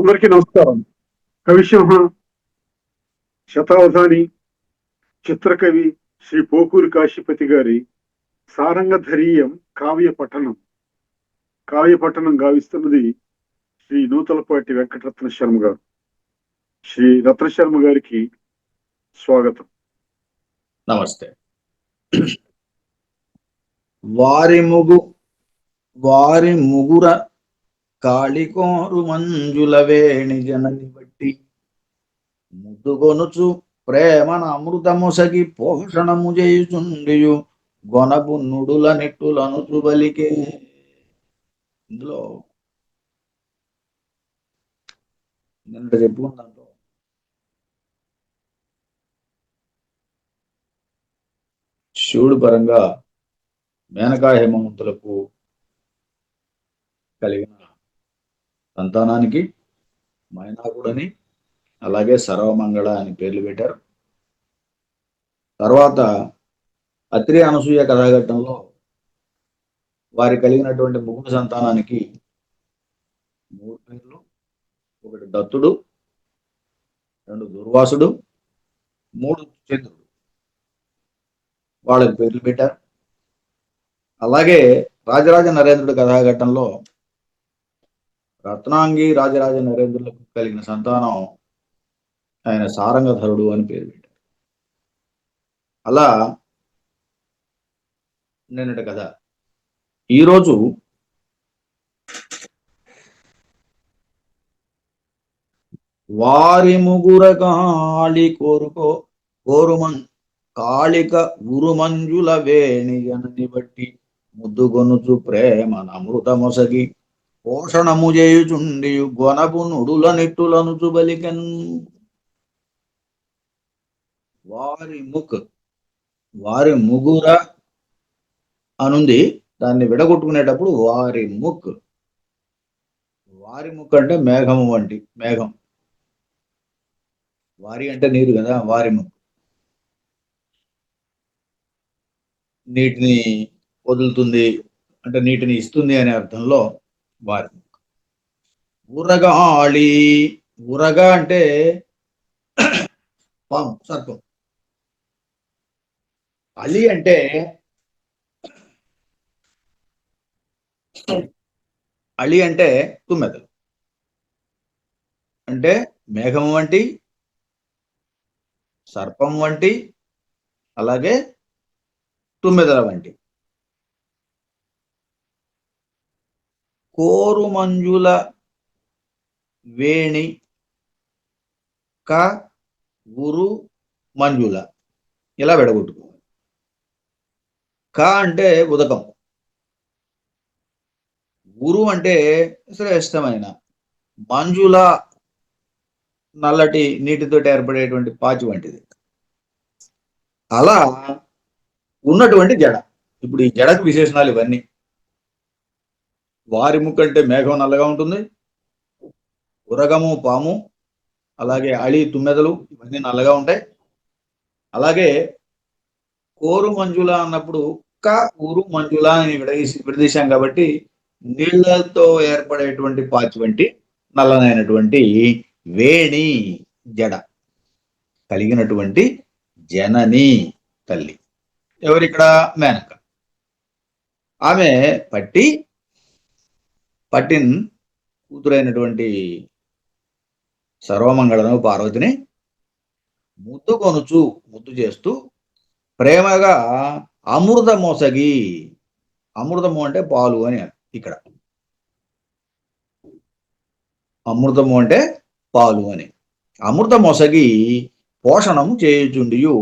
అందరికీ నమస్కారం. కవిసింహ శతావధాని చిత్రకవి శ్రీ పోకూరి కాశీపతి గారి సారంగధరీయం కావ్య పఠనం. కావ్య పఠనం గావిస్తున్నది శ్రీ నూతలపాటి వెంకటరత్న శర్మ గారు. శ్రీ రత్న శర్మ గారికి స్వాగతం. నమస్తే. వారి ముగు వారి ముగుర కాళికోరు మంజుల వేణి జనని బట్టి ముద్దుగొనుచు ప్రేమన అమృతముసగి పోషణము చేయుచుండియు గొనపు నుడుల నెట్టులను చుబలికే ఇందులో నిన్న శివుడు పరంగా మేనకా హేమవంతులకు కలిగిన సంతానానికి మైనాకుడని అలాగే సర్వమంగళ అని పేర్లు పెట్టారు. తర్వాత అత్రి అనసూయ కథాఘట్టంలో వారి కలిగినటువంటి ముగ్గురు సంతానానికి మూడు పేర్లు. ఒకటి దత్తుడు రెండు దుర్వాసుడు మూడు చంద్రుడు వాళ్ళకి పేర్లు పెట్టారు. అలాగే రాజరాజ నరేంద్రుడి కథాఘట్టంలో రత్నాంగి రాజరాజ నరేంద్రులకు కలిగిన సంతానం ఆయన సారంగధరుడు అని పేరు పెట్టారు. అలా నిన్నటి కదా ఈరోజు వారి ముగుర కాళి కోరుకో కోరుమన్ కాళిక ఉరుమంజుల వేణి అని బట్టి ముద్దుగొనుచు ప్రేమ నమృతమొసగి పోషణము చేయుచుండి గొనపు నుడుల నిట్టులను చుబలికన్. వారి ముక్ వారి ముగుర అనుంది. దాన్ని విడగొట్టుకునేటప్పుడు వారి ముక్ వారి ముక్ అంటే మేఘము వంటి మేఘం. వారి అంటే నీరు కదా వారి ముక్ నీటిని వదులుతుంది అంటే నీటిని ఇస్తుంది అనే అర్థంలో వారి ఉరగాళి ఉరగ అంటే పాము సర్పం. అలి అంటే అలి అంటే తుమ్మెదలు. అంటే మేఘం వంటి సర్పం వంటి అలాగే తుమ్మెదల వంటి. కోరు మంజుల వేణి క గురు మంజుల. ఇలా విడగొట్టుకోవాలి. క అంటే ఉదకం. గురు అంటే శ్రేష్టమైన. మంజుల నల్లటి నీటితో ఏర్పడేటువంటి పాచి వంటిది. అలా ఉన్నటువంటి జడ. ఇప్పుడు ఈ జడకు విశేషణాలు ఇవన్నీ. వారి ముక్కు అంటే మేఘం నల్లగా ఉంటుంది. ఉరగము పాము అలాగే అళి తుమ్మెదలు ఇవన్నీ నల్లగా ఉంటాయి. అలాగే కోరు మంజుల అన్నప్పుడు ఒక్క ఊరు మంజుల అని విడదీసి విడదీశాం కాబట్టి నీళ్ళతో ఏర్పడేటువంటి పాచి వంటి నల్లనైనటువంటి వేణి జడ కలిగినటువంటి జనని తల్లి. ఎవరిక్కడ? మేనక ఆమె పట్టి పట్టిన్ కూతురైనటువంటి సర్వమంగళను పార్వతిని ముద్దు కొనుచు ముద్దు చేస్తూ ప్రేమగా అమృత మోసగి అమృతము అంటే పాలు అని ఇక్కడ. అమృతము అంటే పాలు అని. అమృత మోసగి పోషణము చేయుచుండియు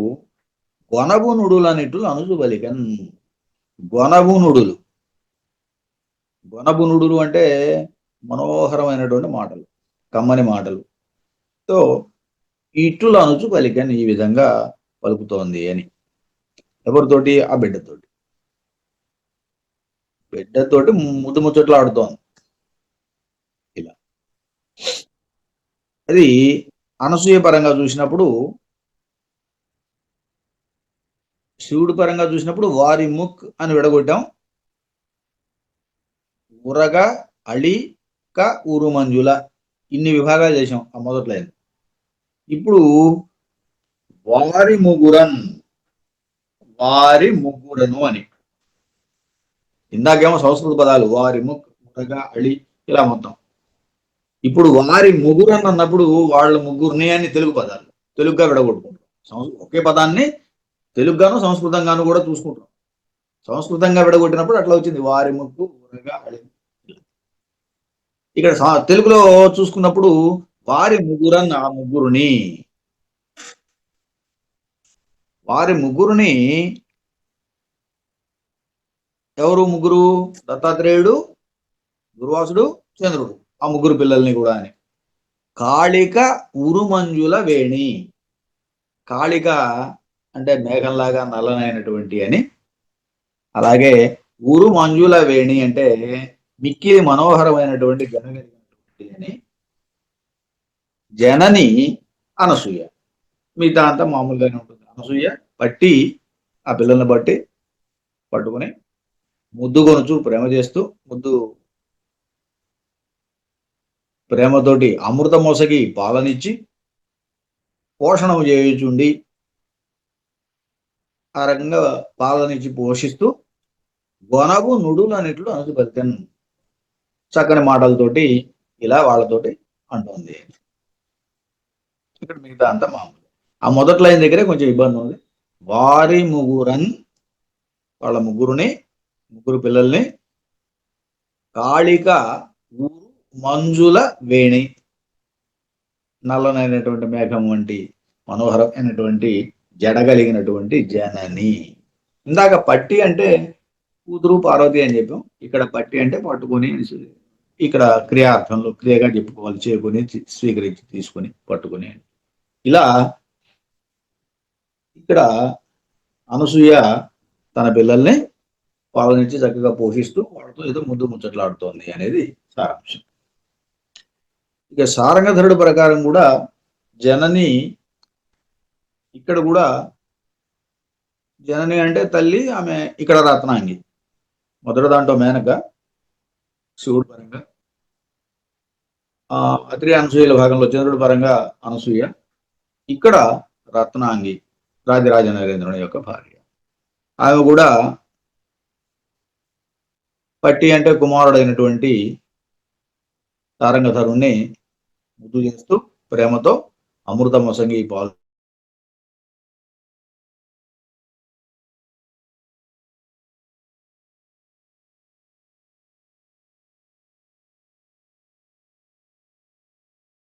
గొనబునుడులనిట్లు అనుజుబలికన్ గొనబునుడులు గొనబునుడులు అంటే మనోహరమైనటువంటి మాటలు కమ్మని మాటలు. తో ఇట్లు అనుచు పలికని ఈ విధంగా పలుకుతోంది అని. ఎవరితోటి? ఆ బిడ్డతోటి. బిడ్డతోటి ముద్దు ముచ్చట్లు ఆడుతోంది. ఇలా. అది అనసూయ పరంగా చూసినప్పుడు శివుడు పరంగా చూసినప్పుడు వారి ముక్ అని విడగొట్టాం. ఉరగ అళి క ఉరుమంజుల ఇన్ని విభాగాలు చేసాం ఆ మొదట్లో ఇప్పుడు వారి ముగ్గురన్ వారి ముగ్గురను అని. ఇందాకేమో సంస్కృత పదాలు వారి ముగ్ అళి ఇలా మొత్తం. ఇప్పుడు వారి ముగ్గురన్ అన్నప్పుడు వాళ్ళ ముగ్గురిని అని తెలుగు పదాలు. తెలుగుగా విడగొట్టుకుంటాం. ఒకే పదాన్ని తెలుగుగాను సంస్కృతంగాను కూడా చూసుకుంటాం. సంస్కృతంగా విడగొట్టినప్పుడు అట్లా వచ్చింది. వారి ముగ్గు ఊరగా అళి. ఇక్కడ తెలుగులో చూసుకున్నప్పుడు వారి ముగ్గురన్ ఆ ముగ్గురుని. వారి ముగ్గురుని ఎవరు ముగ్గురు? దత్తాత్రేయుడు గురువాసుడు చంద్రుడు. ఆ ముగ్గురు పిల్లల్ని కూడా అని. కాళిక ఉరుమంజుల వేణి. కాళిక అంటే మేఘంలాగా నల్లనైనటువంటి అని. అలాగే ఉరుమంజుల వేణి అంటే మిక్కిలి మనోహరమైనటువంటి జనగలిగినటువంటి అని జనని అనసూయ. మిగతా అంతా మామూలుగానే ఉంటుంది. అనసూయ పట్టి ఆ పిల్లల్ని బట్టి పట్టుకుని ముద్దు కొనుచు ప్రేమ చేస్తూ ముద్దు ప్రేమతోటి అమృత మోసకి పాలనిచ్చి పోషణం చేయుచుండి ఆ రకంగా పాలనిచ్చి పోషిస్తూ గొనగు నుడులన్నిట్లు అనుసు పలికన్. చక్కని మాటలతోటి ఇలా వాళ్ళతోటి అంటుంది. ఇక్కడ మిగతా అంతా మామూలు. ఆ మొదటి లైన్ దగ్గరే కొంచెం ఇబ్బంది ఉంది. వారి ముగ్గురన్ వాళ్ళ ముగ్గురుని ముగ్గురు పిల్లల్ని కాళిక ఊరు మంజుల వేణి నల్లనైనటువంటి మేఘం వంటి మనోహరమైనటువంటి జడగలిగినటువంటి జనని. ఇందాక పట్టి అంటే కూతురు పార్వతి అని చెప్పాం. ఇక్కడ పట్టి అంటే పట్టుకొని అని ఇక్కడ క్రియార్థంలో క్రియగా చెప్పుకోవాలి. చేకుని స్వీకరించి తీసుకొని పట్టుకొని. ఇలా ఇక్కడ అనసూయ తన పిల్లల్ని పాలనించి చక్కగా పోషిస్తూ వాళ్ళతో ఏదో ముందు ముచ్చట్లాడుతోంది అనేది సారాంశం. ఇక సారంగధరుడు ప్రకారం కూడా జనని ఇక్కడ కూడా జనని అంటే తల్లి ఆమె ఇక్కడ రత్నాంగి. మొదటి దాంట్లో మేనక శివుడు పరంగా. అత్రి అనసూయల భాగంలో చంద్రుడి పరంగా అనసూయ. ఇక్కడ రత్నాంగి రాజరాజ నరేంద్రుని యొక్క భార్య. ఆమె కూడా పట్టి అంటే కుమారుడైనటువంటి తారంగధరుణ్ణి ముద్దు చేస్తూ ప్రేమతో అమృతమసంగి పాలు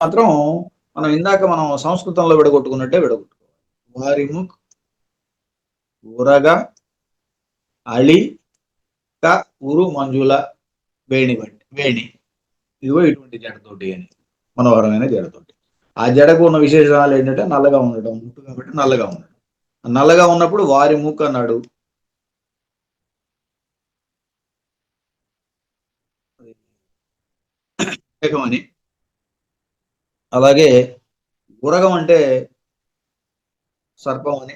మాత్రం మనం ఇందాక మనం సంస్కృతంలో విడగొట్టుకున్నట్టే విడగొట్టుకోవాలి. వారి ముక్ ఊరగా అళి క ఉరు మంజుల వేణి వంటి వేణి. ఇదిగో ఇటువంటి జడతోటి అని మనోహరమైన జడతోటి. ఆ జడకు ఉన్న విశేషాలు ఏంటంటే నల్లగా ఉండటం ముట్టు కాబట్టి నల్లగా ఉండడం నల్లగా ఉన్నప్పుడు వారి మూక్ అన్నాడు అని అలాగే గురగం అంటే సర్పం అని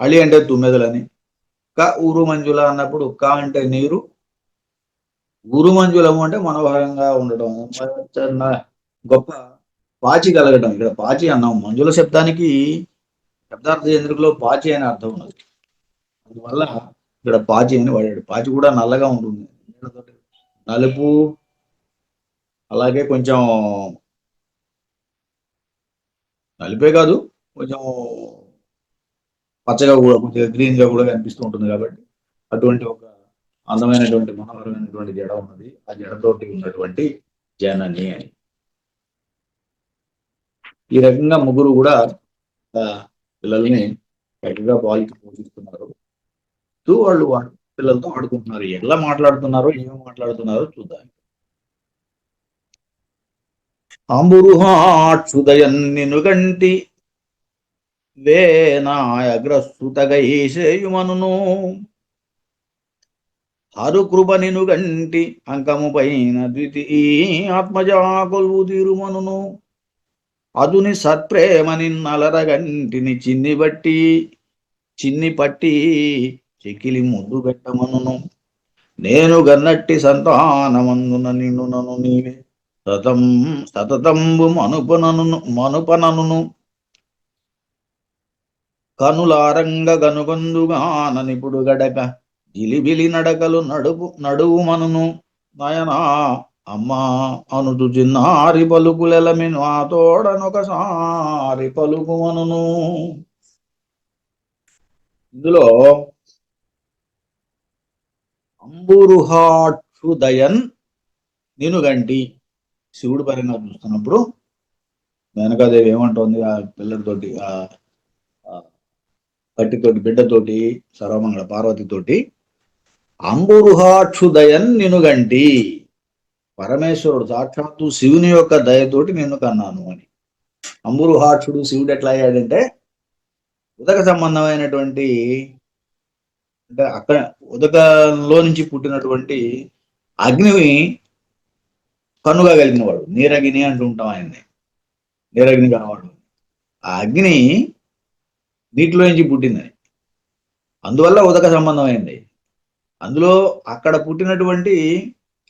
అళి అంటే తుమ్మెదలని క ఊరు మంజుల అన్నప్పుడు క అంటే నీరు ఊరు మంజులము అంటే మనోహరంగా ఉండటం. గొప్ప పాచి కలగటం. ఇక్కడ పాచి అన్నాం. మంజుల శబ్దానికి శబ్దార్థ చంద్రికలో పాచి అనే అర్థం ఉన్నది. అందువల్ల ఇక్కడ పాచి అని వాడాడు. పాచి కూడా నల్లగా ఉంటుంది. నలుపు అలాగే కొంచెం నలిపే కాదు కొంచెం పచ్చగా కూడా కొంచెం గ్రీన్గా కూడా కనిపిస్తూ ఉంటుంది కాబట్టి అటువంటి ఒక అందమైనటువంటి మనోహరమైనటువంటి జడ ఉన్నది. ఆ జడతోటి ఉన్నటువంటి జనని అని. ఈ రకంగా ముగ్గురు కూడా ఆ, పిల్లల్ని చక్కగా పాలికి పోషిస్తున్నారు. తూ వాళ్ళు పిల్లలతో ఆడుకుంటున్నారు. ఎలా మాట్లాడుతున్నారో ఏమి మాట్లాడుతున్నారో చూద్దాం. అంబురుహాక్షుదయన్ నినుగంటి వేనాయగ్రస్తుతగైసేయుమనును. హరుకృప నినుగంటి అంకము పైన ద్వితి ఆత్మజాకులు కొల్వు తీరుమనును. అదుని సత్ప్రేమ నిన్నలరగంటిని చిన్ని బట్టి చిన్ని పట్టి చెకిలి ముద్దు పెట్టమనును. నేను గన్నట్టి సంతానమందున నిన్ను నన్ను నీవే. సతం సతతంబు మనుపనను మనుపనను కనులారంగ గనుగొందుగాననిపుడు గడక జిలిబిలి నడకలు నడుపు నడువు మనును నయనా అమ్మా అనుచు చిన్నారి పలుకులెలమిను ఆ తోడనొకసారి పలుకుమనును. ఇందులో అంబురుహాక్షుదయన్ నినుగంటి. శివుడు పరంగా చూస్తున్నప్పుడు మేనకాదేవి ఏమంటోంది? ఆ పిల్లలతోటి ఆ పట్టితోటి బిడ్డతోటి సర్వమంగళ పార్వతితోటి అంబురుహాక్షుదయన్ నినుగంటి పరమేశ్వరుడు సాక్షాత్తు శివుని యొక్క దయతోటి నిన్ను కన్నాను అని. అంబురుహాక్షుడు శివుడు ఎట్లా అయ్యాడంటే ఉదక సంబంధమైనటువంటి అంటే అక్కడ ఉదకంలో నుంచి పుట్టినటువంటి అగ్నిని కన్నుగా కలిగిన వాడు నీరగిని అంటుంటాం ఆయన్ని. నీరగిని కనవాడు ఆ అగ్ని నీటిలో నుంచి పుట్టిందని. అందువల్ల ఉదక సంబంధమైంది. అందులో అక్కడ పుట్టినటువంటి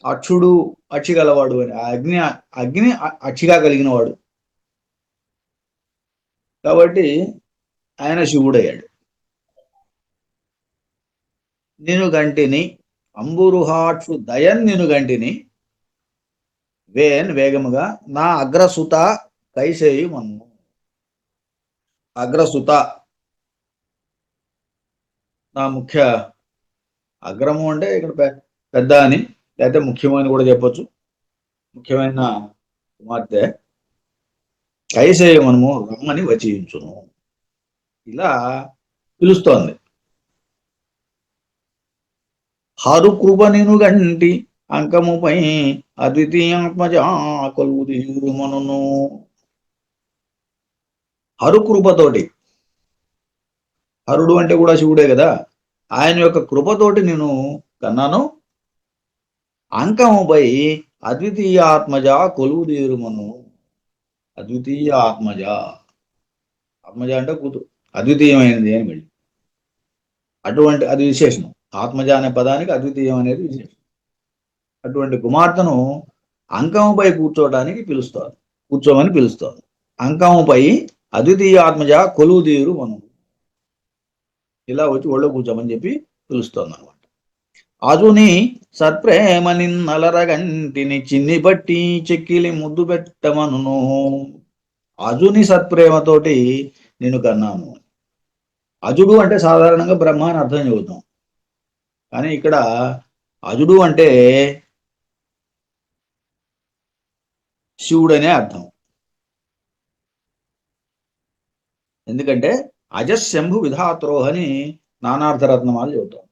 అక్షుడు అక్షి గలవాడు అని. ఆ అగ్ని అగ్ని అచ్చిగా అక్షిగా కలిగిన వాడు కాబట్టి ఆయన శివుడయ్యాడు. నేను గంటిని అంబురుహాక్షు దయన్ నేను గంటిని వేన్ వేగముగా నా అగ్రసుత కైసేయి మన్ను. అగ్రసుత. నా ముఖ్య అగ్రము అంటే ఇక్కడ పెద్ద అని లేకపోతే ముఖ్యమైన కూడా చెప్పొచ్చు. ముఖ్యమైన కుమార్తె. కైసేయమనము రమ్మని వచించును ఇలా పిలుస్తోంది. హరు కృప గంటి అంకముపై అద్వితీయాత్మజా కొలువు మనును హరు కృపతోటి. హరుడు అంటే కూడా శివుడే కదా. ఆయన యొక్క కృపతోటి నేను కన్నాను. అంకముపై అద్వితీయ ఆత్మజ కొలువుదీరుమను అద్వితీయ ఆత్మజ ఆత్మజ అంటే కూతురు. అద్వితీయమైనది అని వెళ్ళి. అటువంటి అది విశేషణం. ఆత్మజ అనే పదానికి అద్వితీయం అనేది విశేషం అటువంటి కుమార్తెను అంకముపై కూర్చోవడానికి పిలుస్తారు. కూర్చోమని పిలుస్తారు. అంకముపై అద్వితీయ ఆత్మజ కొలువు తీరు మనం ఇలా వచ్చి ఒళ్ళో కూర్చోమని చెప్పి పిలుస్తుంది అనమాట అజుని సత్ప్రేమ నిన్నలరగంటిని చిన్ని బట్టి చెక్కిలి ముద్దు పెట్టమను అజుని సత్ప్రేమతోటి నేను కన్నాను. అజుడు అంటే సాధారణంగా బ్రహ్మ అని అర్థం చెబుతాం. కానీ ఇక్కడ అజుడు అంటే శివుడనే అర్థం. ఎందుకంటే అజశంభు విధాత్రోహని నానార్థరత్నమాలు చెబుతాం.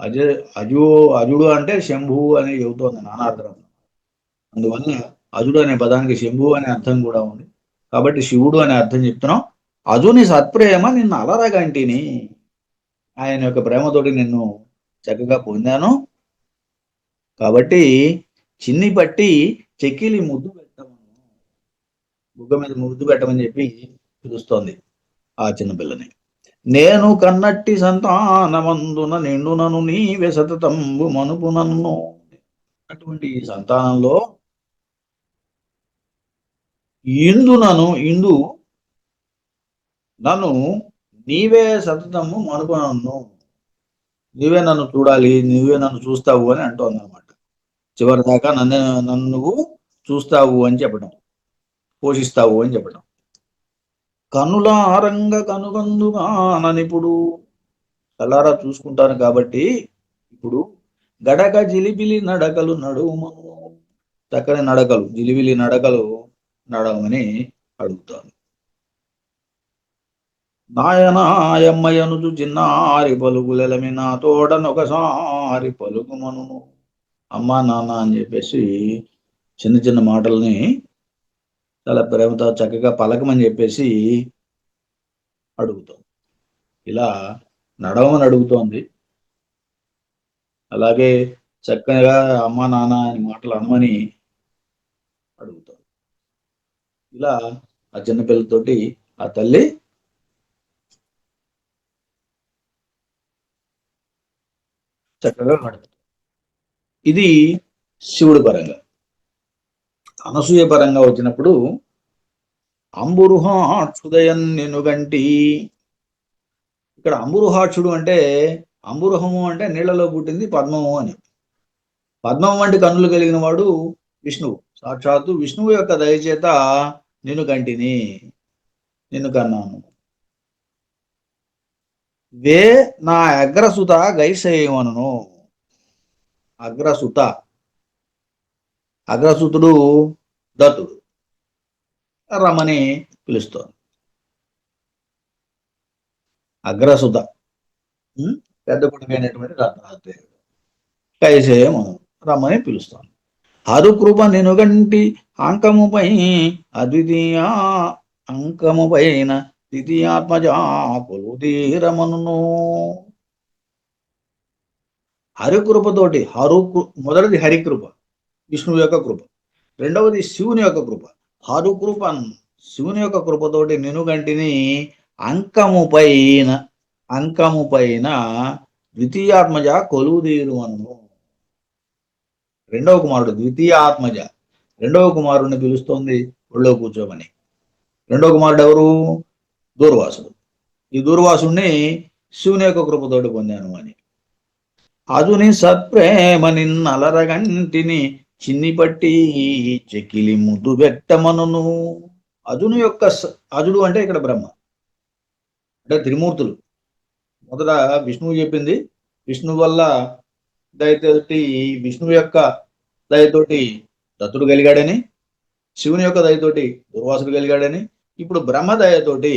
అజ అజు అజుడు అంటే శంభు అని చెబుతోంది నానార్థరత్నం అందువల్ల అజుడు అనే పదానికి శంభు అనే అర్థం కూడా ఉంది. కాబట్టి శివుడు అనే అర్థం చెప్తున్నాం. అజుని సత్ప్రేమ నిన్ను అలరగంటిని. ఆయన యొక్క ప్రేమతోటి నిన్ను చక్కగా పొందాను. కాబట్టి చిన్ని పట్టి చెక్కిలి ముద్దు పెట్టమను. బుగ్గ మీద ముద్దు పెట్టమని చెప్పి పిలుస్తోంది ఆ చిన్న పిల్లని. నేను కన్నట్టి సంతానమందున నిండునను నీవే సతతంబు మనుపు నన్ను. అటువంటి సంతానంలో ఇందునను ఇందు నన్ను నీవే సతతము మనుపు నన్ను. నీవే నన్ను చూడాలి నీవే నన్ను చూస్తావు అని అంటోంది అనమాట చివరి దాకా నన్ను నన్ను నువ్వు చూస్తావు అని చెప్పడం పోషిస్తావు అని చెప్పడం. కనుల ఆరంగ కనుగందుగాననిప్పుడు కలారా చూసుకుంటాను కాబట్టి ఇప్పుడు గడక జిలిబిలి నడకలు నడుమను చక్కని నడకలు జిలిబిలి నడకలు నడవమని అడుగుతాను. నాయనాయమ్మయనుచు చిన్నారి పలుకులెలమి నా తోడనొకసారి పలుకుమను అమ్మా నాన్న అని చెప్పేసి చిన్న చిన్న మాటల్ని చాలా ప్రేమతో చక్కగా పలకమని చెప్పేసి అడుగుతాం. ఇలా నడవమని అడుగుతోంది. అలాగే చక్కగా అమ్మ నాన్న అని మాటలు అనమని అడుగుతాం. ఇలా ఆ చిన్నపిల్లతోటి ఆ తల్లి చక్కగా నడుపుతుంది. ఇది శివుడు పరంగా. అనసూయ పరంగా వచ్చినప్పుడు అంబురుహాక్షుదయం నినుగంటి ఇక్కడ అంబురుహాక్షుడు అంటే అంబురుహము అంటే నీళ్ళలో పుట్టింది పద్మము అని. పద్మం వంటి కన్నులు కలిగిన వాడు విష్ణువు. సాక్షాత్తు విష్ణువు యొక్క దయచేత నిన్ను కంటిని నిన్ను కన్నాను. వే నా అగ్రసుత గైసేయమను అగ్రసుత. అగ్రసుతుడు దత్తుడు. రమని పిలుస్తారు అగ్రసుత. పెద్ద కొడుకైనటువంటి రత్నాత్రేయుడు కైసేయమను రమని పిలుస్తాను అరుకృప నినుగంటి అంకముపై అద్వితీయ అంకముపైన ద్వితీయాత్మజా కొలుదీరమను హరికృపతోటి హరు మొదటిది హరికృప విష్ణువు యొక్క కృప. రెండవది శివుని యొక్క కృప. హరుకృప శివుని యొక్క కృపతోటి నినుగంటిని అంకము పైన ద్వితీయాత్మజ కొలువుదీరు అను రెండవ కుమారుడు ద్వితీయాత్మజ. రెండవ కుమారుడిని పిలుస్తోంది ఒళ్ళో కూర్చోమని. రెండవ కుమారుడు ఎవరు? దూర్వాసుడు. ఈ దూర్వాసుడిని శివుని యొక్క కృపతోటి పొందాను అని. అదుని సత్ప్రేమ నిన్నలరగంటిని చిన్ని పట్టి చెకిలి ముద్దు పెట్టమనును. అజుని యొక్క స- అజుడు అంటే ఇక్కడ బ్రహ్మ. అంటే త్రిమూర్తులు. మొదట విష్ణువు చెప్పింది. విష్ణువు వల్ల దయతోటి విష్ణువు యొక్క దయతోటి దత్తుడు కలిగాడని శివుని యొక్క దయతోటి దుర్వాసుడు కలిగాడని ఇప్పుడు బ్రహ్మ దయతోటి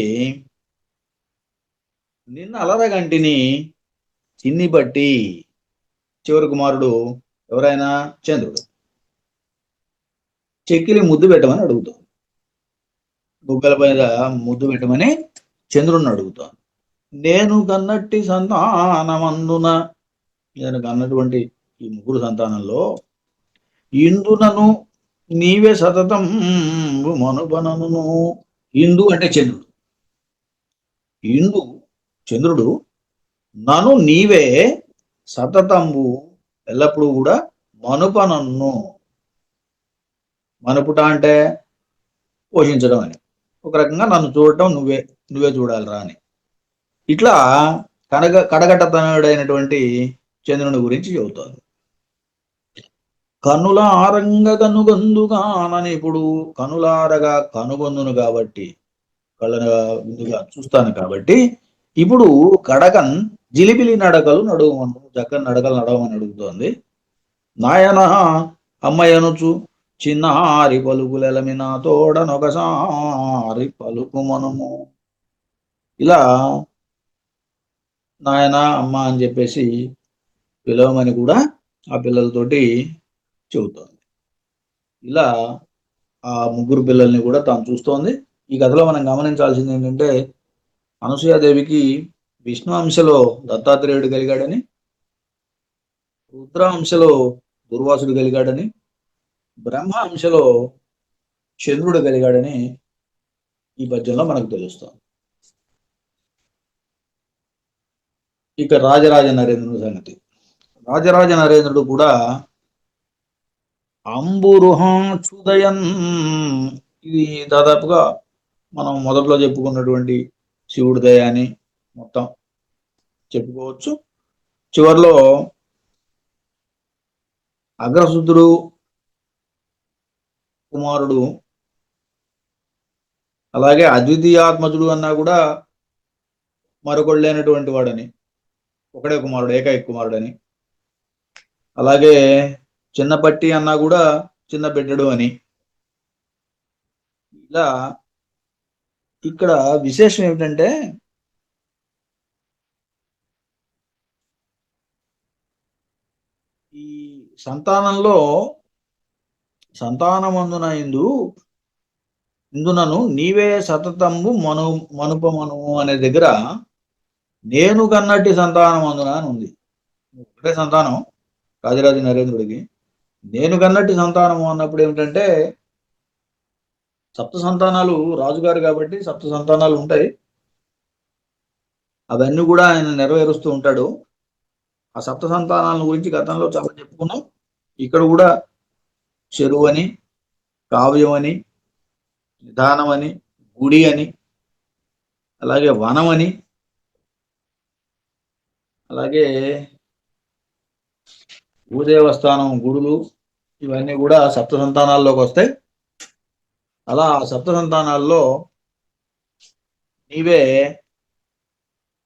నిన్న అలరగంటిని చిన్ని బట్టి చివరి కుమారుడు ఎవరైనా చంద్రుడు. చెక్కిలి ముద్దు పెట్టమని అడుగుతాను బుగ్గల పైన ముద్దు పెట్టమని చంద్రుడిని అడుగుతాను నేను కన్నట్టి సంతానమందున నేను కన్నటువంటి ఈ ముగ్గురు సంతానంలో ఇందునను నీవే సతతం మనుపనను ఇందు అంటే చంద్రుడు. ఇందు చంద్రుడు నను నీవే సతతంబు ఎల్లప్పుడూ కూడా మనుపనన్ను. మనుపుట అంటే పోషించడం అని. ఒక రకంగా నన్ను చూడటం నువ్వే నువ్వే చూడాలిరా అని. ఇట్లా కనగ కడగట్టతనుడైనటువంటి చంద్రుని గురించి చెబుతాను కనుల ఆరంగ కనుగొందుగానని ఇప్పుడు కనులారగా కనుగొందును కాబట్టి కళ్ళగా ముందుగా చూస్తాను కాబట్టి ఇప్పుడు కడకన్ జిలిబిలి నడకలు నడువమను చక్కని నడకలు నడవమని అడుగుతోంది. నాయన అమ్మయ్యనుచు చిన్నారి పలుకులెలమిన తోడనొకసారి పలుకుమనము ఇలా నాయన అమ్మ అని చెప్పేసి పిలవమని కూడా ఆ పిల్లలతోటి చెబుతోంది. ఇలా ఆ ముగ్గురు పిల్లల్ని కూడా తాను చూస్తోంది. ఈ కథలో మనం గమనించాల్సింది ఏంటంటే అనసూయాదేవికి విష్ణు అంశలో దత్తాత్రేయుడు కలిగాడని రుద్ర అంశలో దుర్వాసుడు కలిగాడని బ్రహ్మ అంశలో చంద్రుడు కలిగాడని ఈ పద్యంలో మనకు తెలుస్తుంది. ఇక రాజరాజ నరేంద్రుని సంగతి. రాజరాజ నరేంద్రుడు కూడా అంబురుహాక్షుదయం ఇది దాదాపుగా మనం మొదట్లో చెప్పుకున్నటువంటి శివుడి దయ అని మొత్తం చెప్పుకోవచ్చు. చివరిలో అగ్రశుద్ధుడు కుమారుడు అలాగే అద్వితీయాత్మజుడు అన్నా కూడా మరొకడు లేనటువంటి వాడని ఒకడే కుమారుడు ఏకైక కుమారుడని. అలాగే చిన్నపట్టి అన్నా కూడా చిన్న బిడ్డడు అని. ఇలా ఇక్కడ విశేషం ఏమిటంటే ఈ సంతానంలో సంతానమందున ఇందు ఇందునను నీవే సతతంబు మను మనుపమను అనే దగ్గర నేను కన్నట్టి సంతానమందున అని ఉంది. ఒకటే సంతానం రాజరాజ నరేంద్రుడికి. నేను కన్నట్టి సంతానము అన్నప్పుడు ఏమిటంటే సప్త సంతానాలు రాజుగారు కాబట్టి సప్త సంతానాలు ఉంటాయి. అవన్నీ కూడా ఆయన నెరవేరుస్తూ ఉంటాడు. ఆ సప్త సంతానాల గురించి గతంలో చాలా చెప్పుకున్నాం. ఇక్కడ కూడా చెరువు అని కావ్యం అని నిధానం అని గుడి అని అలాగే వనమని అలాగే భూదేవస్థానం గుడులు ఇవన్నీ కూడా సప్త సంతానాల్లోకి వస్తాయి. అలా ఆ సప్త సంతానాల్లో నీవే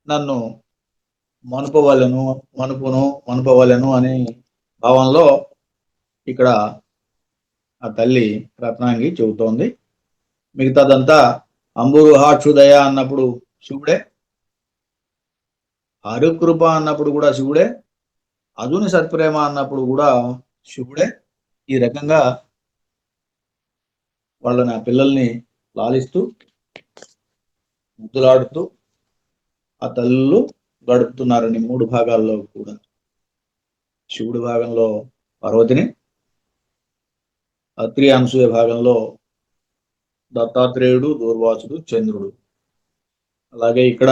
నన్ను మనుపవలను మనుపును మనుపవలను అనే భావంలో ఇక్కడ ఆ తల్లి రత్నాంగి చెబుతోంది. మిగతాదంతా అంబురు హాక్షుదయ అన్నప్పుడు శివుడే హరికృప అన్నప్పుడు కూడా శివుడే అదుని సత్ప్రేమ అన్నప్పుడు కూడా శివుడే. ఈ రకంగా వాళ్ళని ఆ పిల్లల్ని లాలిస్తూ ముద్దులాడుతూ ఆ తల్లు గడుపుతున్నారని మూడు భాగాల్లో కూడా. శివుడి భాగంలో పార్వతిని అత్రి అనసూయ భాగంలో దత్తాత్రేయుడు దూర్వాసుడు చంద్రుడు. అలాగే ఇక్కడ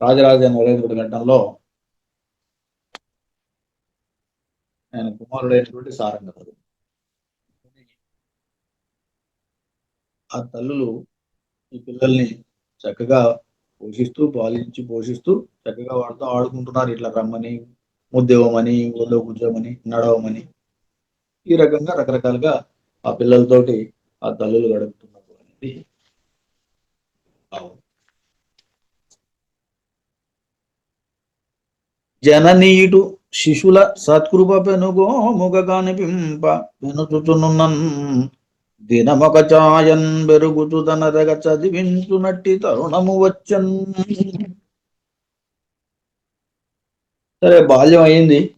రాజరాజ నరేంద్రుడి ఘట్టంలో ఆయన కుమారుడైనటువంటి సారంగతుడు ఆ తల్లులు ఈ పిల్లల్ని చక్కగా పోషిస్తూ పాలించి పోషిస్తూ చక్కగా వాడితో ఆడుకుంటున్నారు. ఇట్లా రమ్మని ముద్దేవమని ఒళ్ళో కూర్చోమని నడవమని. ఈ రకంగా రకరకాలుగా ఆ పిల్లలతోటి ఆ తల్లులు గడుపుతున్నారు అనేది జననీయుడు శిశుల సత్కృప పెనుగో ముగ కానిపింప పెనుచుచునున్నన్ దినమొక ఛాయన్ బెరుగుచు తనరగ చదివించునట్టి తరుణము వచ్చన్. సరే బాల్యం అయింది.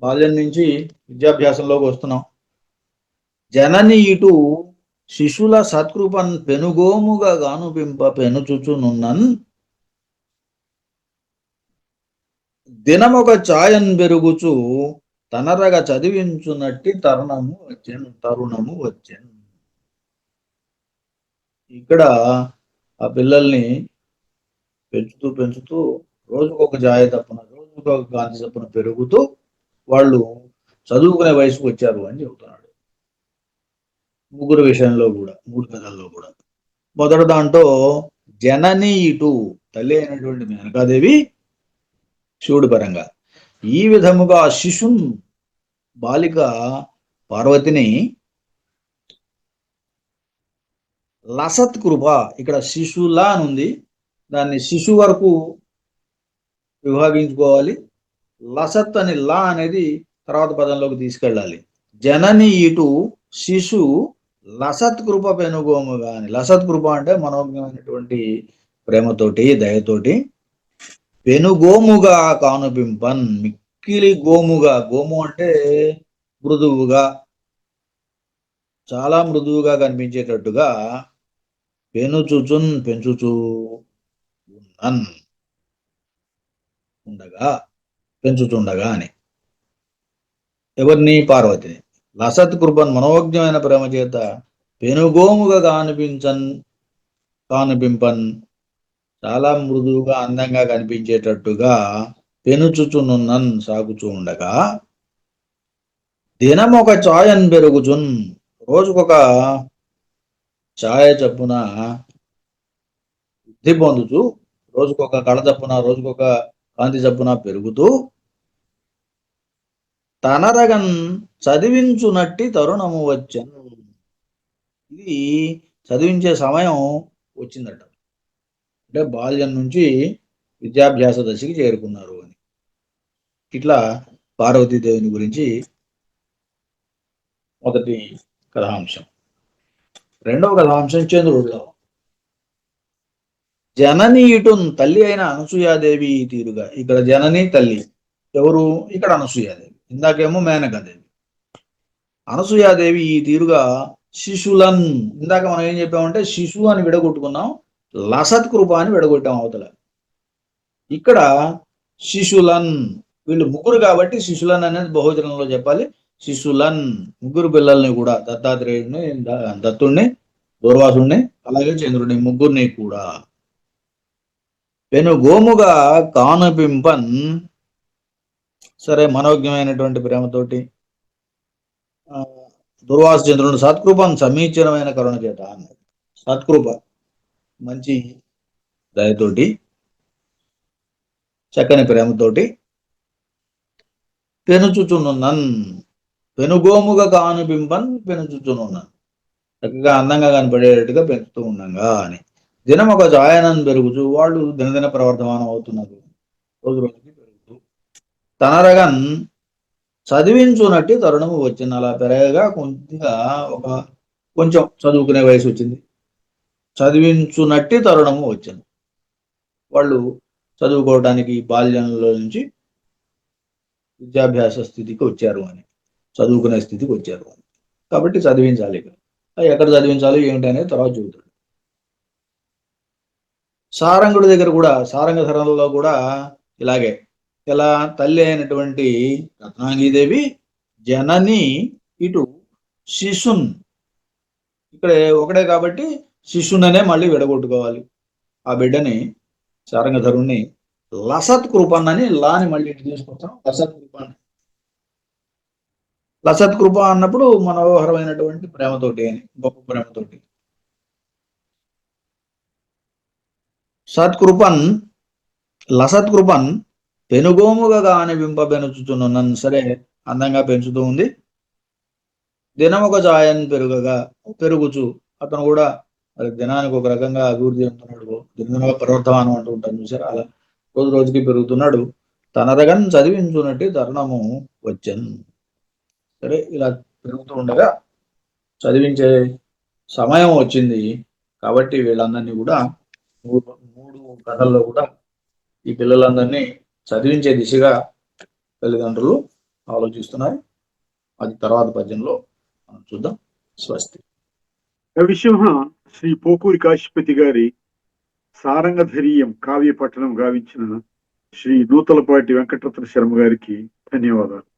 బాల్యం నుంచి విద్యాభ్యాసంలోకి వస్తున్నాం. జనని ఇటు శిశుల సత్కృపన్ పెనుగోముగా గానుపింప పెనుచుచునున్నన్. దినమొక ఛాయన్ బెరుగుచు తనరగ చదివించునట్టి తరుణము వచ్చెను తరుణము వచ్చెను. ఇక్కడ ఆ పిల్లల్ని పెంచుతూ పెంచుతూ రోజుకొక జాయ తప్పున రోజుకొక కాంతి తప్పున పెరుగుతూ వాళ్ళు చదువుకునే వయసుకు వచ్చారు అని చెబుతున్నాడు. ముగ్గురు విషయంలో కూడా మూడు కథల్లో కూడా. మొదటి దాంట్లో జనని ఇటు తల్లి అయినటువంటి మేనకాదేవి శివుడి పరంగా. ఈ విధముగా శిశున్ బాలిక పార్వతిని లసత్ కృప. ఇక్కడ శిశులా అని ఉంది. దాన్ని శిశు వరకు విభాగించుకోవాలి. లసత్ అని లా అనేది తర్వాత పదంలోకి తీసుకెళ్ళాలి. జనని ఇటు శిశు లసత్ కృప పెనుగోము గాని లసత్ కృప అంటే మనోజ్ఞమైనటువంటి ప్రేమతోటి దయతోటి పెనుగోముగా కానుపింపన్ మిక్కిలి గోముగా. గోము అంటే మృదువుగా చాలా మృదువుగా కనిపించేటట్టుగా పెనుచుచున్ పెంచుచు ఉన్నన్ ఉండగా పెంచుచుండగా అని ఎవరిని పార్వతిని లసత్ కృపన్ మనోజ్ఞమైన ప్రేమ చేత పెనుగోముగా కానిపించన్ కానిపింపన్ చాలా మృదువుగా అందంగా కనిపించేటట్టుగా పెనుచుచునున్నన్ సాగుచూ ఉండగా దినం ఒక ఛాయన్ పెరుగుచున్ రోజుకొక ఛాయ చప్పున వృద్ధి పొందుతూ రోజుకొక కళ చప్పున రోజుకొక కాంతి చప్పున పెరుగుతూ తనరగన్ చదివించునట్టి తరుణము వచ్చను. ఇది చదివించే సమయం వచ్చిందట. అంటే బాల్యం నుంచి విద్యాభ్యాస దశకి చేరుకున్నారు అని. ఇట్లా పార్వతీదేవిని గురించి మొదటి కథాంశం. రెండవ కథాంశం చంద్రుడిలో. జనని ఇటున్ తల్లి అయిన అనసూయాదేవి ఈ తీరుగా. ఇక్కడ జనని తల్లి. ఎవరు? ఇక్కడ అనసూయాదేవి. ఇందాకేమో మేనకాదేవి. అనసూయాదేవి ఈ తీరుగా శిశులన్. ఇందాక మనం ఏం చెప్పామంటే శిశు అని విడగొట్టుకున్నాం లసత్ కృప అని విడగొట్టాం అవతల. ఇక్కడ శిశులన్. వీళ్ళు ముగ్గురు కాబట్టి శిశులన్ అనేది బహుజనంలో చెప్పాలి. శిశులన్ ముగ్గురు పిల్లల్ని కూడా దత్తాత్రేయుడిని దత్తుణ్ణి దూర్వాసుణ్ణి అలాగే చంద్రుడిని ముగ్గురిని కూడా. పెను గోముగా కానుపింపన్. సరే మనోజ్ఞమైనటువంటి ప్రేమతోటి దుర్వాస చంద్రుడు సత్కృపం సమీచీనమైన కరుణ చేత అన్నాడు సత్కృప మంచి దయతోటి చక్కని ప్రేమతోటి పెనుచుచునున్నన్. పెనుగోముగా కానుబింబన్ ఉన్నాను చక్కగా అందంగా కనపడేటట్టుగా పెంచుతూ ఉండంగా అని. దినం ఒక జాయనం పెరుగుతూ వాళ్ళు దినదిన ప్రవర్ధమానం అవుతున్నారు రోజు రోజుకి పెరుగుతూ. తనరగన్ చదివించునట్టి తరుణము వచ్చింది. అలా పెరగగా కొద్దిగా ఒక కొంచెం చదువుకునే వయసు వచ్చింది చదివించునట్టి తరుణము వచ్చింది. వాళ్ళు చదువుకోవడానికి బాల్యంలో నుంచి విద్యాభ్యాస స్థితికి వచ్చారు అని. చదువుకునే స్థితికి వచ్చారు. వాళ్ళు కాబట్టి చదివించాలి ఇక్కడ. ఎక్కడ చదివించాలి ఏంటి అనేది తర్వాత చూపుతాడు సారంగుడి దగ్గర కూడా సారంగ ధరలో కూడా ఇలాగే. ఇలా తల్లి అయినటువంటి రత్నాంగీదేవి జనని ఇటు శిశున్. ఇక్కడ ఒకటే కాబట్టి శిశుననే మళ్ళీ విడగొట్టుకోవాలి. ఆ బిడ్డని సారంగధరుణ్ణి లసత్ కృపణ్ అని లాని మళ్ళీ ఇటు తీసుకొస్తాం. లసత్ కృపణ్ లసత్ కృప అన్నప్పుడు మనోహరమైనటువంటి ప్రేమతోటి అని గొప్ప ప్రేమతోటి. సత్కృపన్ లసత్ కృపన్ పెనుగోముగా కాని నన్ను సరే అందంగా పెంచుతూ ఉంది. దినం ఒక పెరుగగా పెరుగుచు. అతను కూడా మరి దినానికి ఒక రకంగా అభివృద్ధి చెందుతున్నాడు. దినదినగా ప్రవర్తమానం అంటూ ఉంటాను చూసారు అలా రోజు రోజుకి పెరుగుతున్నాడు. తనదగన్ చదివించున్నట్టు తరుణము వచ్చాను. సరే ఇలా పెరుగుతూ ఉండగా చదివించే సమయం వచ్చింది. కాబట్టి వీళ్ళందరినీ కూడా మూడు మూడు కథల్లో కూడా ఈ పిల్లలందరినీ చదివించే దిశగా తల్లిదండ్రులు ఆలోచిస్తున్నారు అది తర్వాత పద్యంలో మనం చూద్దాం. స్వస్తి. కవిసింహ శ్రీ పోకూరి కాశీపతి గారి సారంగధరీయం కావ్య పట్టణం గావించిన శ్రీ నూతలపాటి వెంకటరత్న శర్మ గారికి ధన్యవాదాలు.